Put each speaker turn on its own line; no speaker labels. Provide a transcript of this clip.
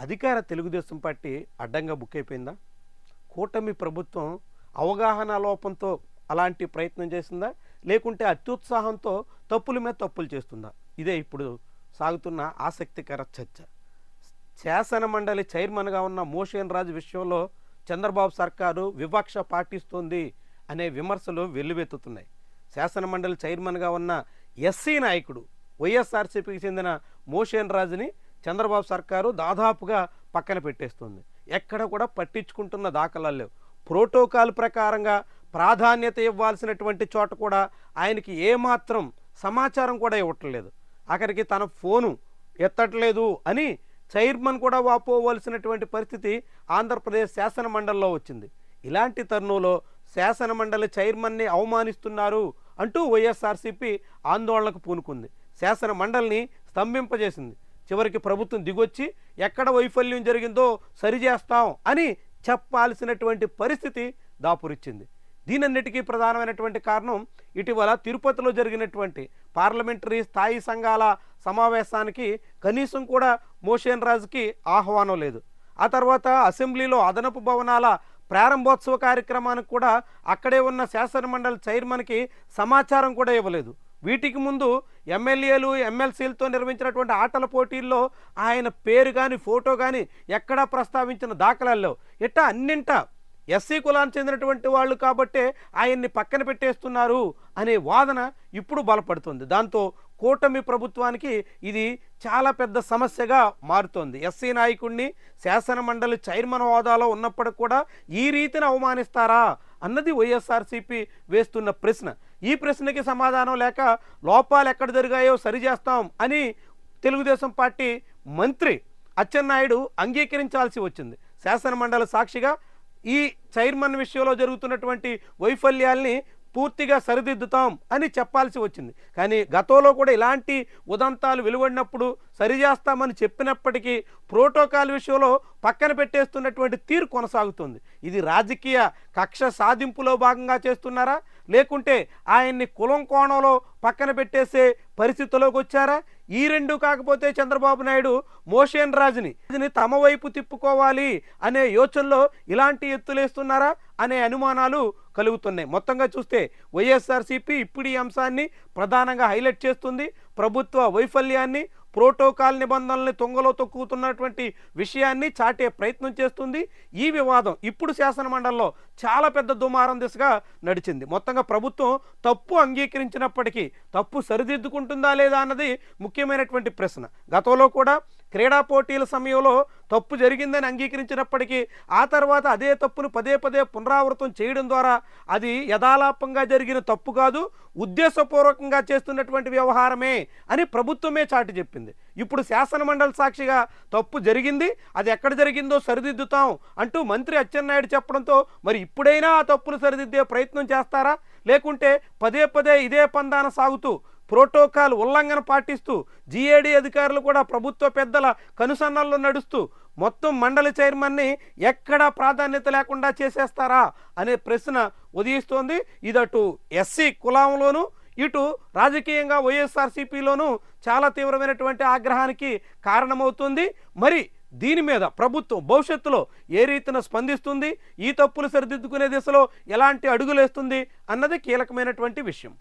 అధికార తెలుగుదేశం పార్టీ అడ్డంగా బుక్ అయిపోయిందా? కూటమి ప్రభుత్వం అవగాహన లోపంతో అలాంటి ప్రయత్నం చేసిందా? లేకుంటే అత్యుత్సాహంతో తప్పుల మీద తప్పులు చేస్తుందా? ఇదే ఇప్పుడు సాగుతున్న ఆసక్తికర చర్చ. శాసన మండలి చైర్మన్గా ఉన్న మోషన్ రాజు విషయంలో చంద్రబాబు సర్కారు వివక్ష పాటిస్తోంది అనే విమర్శలు వెల్లువెత్తుతున్నాయి. శాసన మండలి చైర్మన్గా ఉన్న ఎస్సీ నాయకుడు వైఎస్ఆర్సీపీకి చెందిన మోషన్ రాజుని చంద్రబాబు సర్కారు దాదాపుగా పక్కన పెట్టేస్తుంది. ఎక్కడ కూడా పట్టించుకుంటున్న దాఖలాలు లేవు. ప్రోటోకాల్ ప్రకారంగా ప్రాధాన్యత ఇవ్వాల్సినటువంటి చోట కూడా ఆయనకి ఏమాత్రం సమాచారం కూడా ఇవ్వట్లేదు. అక్కడికి తన ఫోను ఎత్తట్లేదు అని చైర్మన్ కూడా వాపోవలసినటువంటి పరిస్థితి ఆంధ్రప్రదేశ్ శాసన మండలిలో వచ్చింది. ఇలాంటి తరుణంలో శాసన మండలి చైర్మన్ని అవమానిస్తున్నారు అంటూ వైఎస్ఆర్సీపీ ఆందోళనకు పూనుకుంది. శాసన మండలిని స్తంభింపజేసింది. చివరికి ప్రభుత్వం దిగొచ్చి ఎక్కడ వైఫల్యం జరిగిందో సరిచేస్తాం అని చెప్పాల్సినటువంటి పరిస్థితి దాపురిచ్చింది. దీనన్నిటికీ ప్రధానమైనటువంటి కారణం ఇటీవల తిరుపతిలో జరిగినటువంటి పార్లమెంటరీ స్థాయి సంఘాల సమావేశానికి కనీసం కూడా మోషన్ రాజుకి ఆహ్వానం లేదు. ఆ తర్వాత అసెంబ్లీలో అదనపు భవనాల ప్రారంభోత్సవ కార్యక్రమానికి కూడా అక్కడే ఉన్న శాసనమండలి చైర్మన్కి సమాచారం కూడా ఇవ్వలేదు. వీటికి ముందు ఎమ్మెల్యేలు ఎమ్మెల్సీలతో నిర్వహించినటువంటి ఆటల పోటీల్లో ఆయన పేరు కానీ ఫోటో కానీ ఎక్కడా ప్రస్తావించిన దాఖలాల్లో ఇట్టా అన్నింటా ఎస్సీ కులానికి చెందినటువంటి వాళ్ళు కాబట్టే ఆయన్ని పక్కన పెట్టేస్తున్నారు అనే వాదన ఇప్పుడు బలపడుతుంది. దాంతో కూటమి ప్రభుత్వానికి ఇది చాలా పెద్ద సమస్యగా మారుతోంది. ఎస్సీ నాయకుడిని శాసన మండలి చైర్మన్ హోదాలో ఉన్నప్పటికి కూడా ఈ రీతిని అవమానిస్తారా అన్నది వైఎస్ఆర్సీపీ వేస్తున్న ప్రశ్న. ఈ ప్రశ్నకి సమాధానం లేక లోపాలు ఎక్కడ జరిగాయో సరిచేస్తాం అని తెలుగుదేశం పార్టీ మంత్రి అచ్చెన్నాయుడు అంగీకరించాల్సి వచ్చింది. శాసనమండలి సాక్షిగా ఈ చైర్మన్ విషయంలో జరుగుతున్నటువంటి వైఫల్యాల్ని పూర్తిగా సరిదిద్దుతాం అని చెప్పాల్సి వచ్చింది. కానీ గతంలో కూడా ఇలాంటి ఉదంతాలు వెలువడినప్పుడు సరిచేస్తామని చెప్పినప్పటికీ ప్రోటోకాల్ విషయంలో పక్కన పెట్టేస్తున్నటువంటి తీరు కొనసాగుతుంది. ఇది రాజకీయ కక్ష సాధింపులో భాగంగా చేస్తున్నారా? లేకుంటే ఆయన్ని కులం కోణంలో పక్కన పెట్టేసే పరిస్థితిలోకి వచ్చారా? ఈ రెండు కాకపోతే చంద్రబాబు నాయుడు మోషన్ రాజుని రాజుని తమ వైపు తిప్పుకోవాలి అనే యోచనలో ఇలాంటి ఎత్తులేస్తున్నారా అనే అనుమానాలు కలుగుతున్నాయి. మొత్తంగా చూస్తే వైఎస్ఆర్సీపీ ఇప్పుడు ఈ అంశాన్ని ప్రధానంగా హైలైట్ చేస్తుంది. ప్రభుత్వ వైఫల్యాన్ని ప్రోటోకాల్ నిబంధనల్ని తొంగలో తొక్కుతున్నటువంటి విషయాన్ని చాటే ప్రయత్నం చేస్తుంది. ఈ వివాదం ఇప్పుడు శాసనమండలిలో చాలా పెద్ద దుమారం దిశగా నడిచింది. మొత్తంగా ప్రభుత్వం తప్పు అంగీకరించినప్పటికీ తప్పు సరిదిద్దుకుంటుందా లేదా అన్నది ముఖ్యమైనటువంటి ప్రశ్న. గతంలో కూడా క్రీడా పోటీల సమయంలో తప్పు జరిగిందని అంగీకరించినప్పటికీ ఆ తర్వాత అదే తప్పును పదే పదే పునరావృతం చేయడం ద్వారా అది యథాలాపంగా జరిగిన తప్పు కాదు ఉద్దేశపూర్వకంగా చేస్తున్నటువంటి వ్యవహారమే అని ప్రభుత్వమే చాటి చెప్పింది. ఇప్పుడు శాసనమండలి సాక్షిగా తప్పు జరిగింది అది ఎక్కడ జరిగిందో సరిదిద్దుతాం అంటూ మంత్రి అచ్చెన్నాయుడు చెప్పడంతో మరి ఇప్పుడైనా ఆ తప్పును సరిదిద్దే ప్రయత్నం చేస్తారా? లేకుంటే పదే పదే ఇదే పందాన సాగుతూ ప్రోటోకాల్ ఉల్లంఘన పాటిస్తూ జీఏడీ అధికారులు కూడా ప్రభుత్వ పెద్దల కనుసన్నల్లో నడుస్తూ మొత్తం మండలి చైర్మన్ని ఎక్కడా ప్రాధాన్యత లేకుండా చేసేస్తారా అనే ప్రశ్న ఉదయిస్తోంది. ఇదటు ఎస్సీ కులంలోనూ ఇటు రాజకీయంగా వైఎస్ఆర్సీపీలోనూ చాలా తీవ్రమైనటువంటి ఆగ్రహానికి కారణమవుతుంది. మరి దీని మీద ప్రభుత్వం భవిష్యత్తులో ఏ రీతిన స్పందిస్తుంది? ఈ తప్పులు సరిదిద్దుకునే దిశలో ఎలాంటి అడుగులేస్తుంది? అన్నది కీలకమైనటువంటి విషయం.